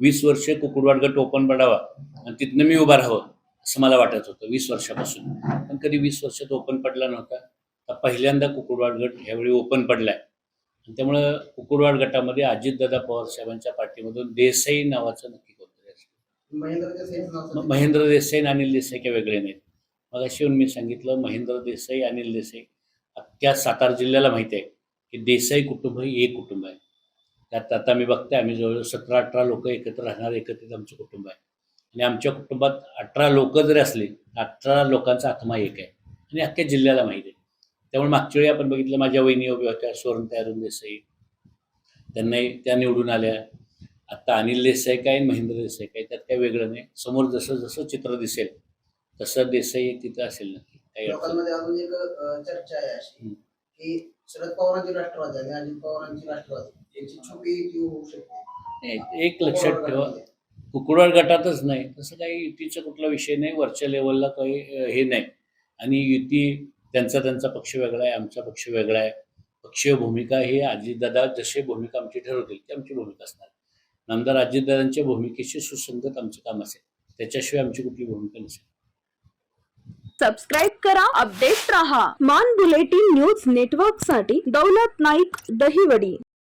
वीस वर्ष कुकुडवाड गट ओपन पडावा आणि तिथनं मी उभा राहावं असं मला वाटत होतं वीस वर्षापासून. पण कधी वीस वर्षात ओपन पडला नव्हता. तर पहिल्यांदा कुकुडवाड गट ह्यावेळी ओपन पडलाय. आणि त्यामुळं कुकुडवाड गटामध्ये अजितदादा पवार साहेबांच्या पार्टीमधून देसाई नावाचं नक्की कोणतरी असतं. महेंद्र देसाई आणि अनिल देसाई काही वेगळे नाहीत. मग अशी येऊन मी सांगितलं महेंद्र देसाई अनिल देसाई. अख्ख्या सातारा जिल्ह्याला माहिती आहे की देसाई कुटुंब हे एक कुटुंब आहे. त्यात आता मी बघते आम्ही जवळ सतरा अठरा लोक एकत्र राहणार एकत्रित आमचं कुटुंब आहे. आणि आमच्या कुटुंबात अठरा लोक जरी असली अठरा लोकांचा आत्मा एक आहे. आणि अख्ख्या जिल्ह्याला माहिती आहे. त्यामुळे मागच्या वेळी आपण बघितलं माझ्या वहिनी उभ्या होत्या सुवर्णता अरुण देसाई. त्यांनाही त्या निवडून आल्या. आता अनिल देसाई काय महेंद्र देसाई काय त्यात काही वेगळं नाही. समोर जसं जसं चित्र दिसेल तसं देसाई तिथं असेल नक्की. काही चर्चा आहे. की शरद पवारांची राष्ट्रवादी आणि अजित पवारांची राष्ट्रवादी. यांची छोटी युती होऊ शकते. नाही. एक लक्षात ठेवा. कुकुडवाड गटातच नाही. तसं काही युतीचा कुठला विषय नाही. वरच्या लेवलला काही अं, हे नाही. आणि युती त्यांचा त्यांचा पक्ष वेगळा आहे आमचा पक्ष वेगळा आहे. पक्षीय भूमिका ही अजितदादा जसे भूमिका आमची ठरवतील ती आमची भूमिका असणार. आमदार अजितदादांच्या भूमिकेशी सुसंगत आमचं काम असेल. त्याच्याशिवाय आमची कुठली भूमिका नसेल. सबस्क्राईब करा अपडेट रहा. मान बुलेटिन न्यूज नेटवर्कसाठी दौलत नाईक दहिवडी.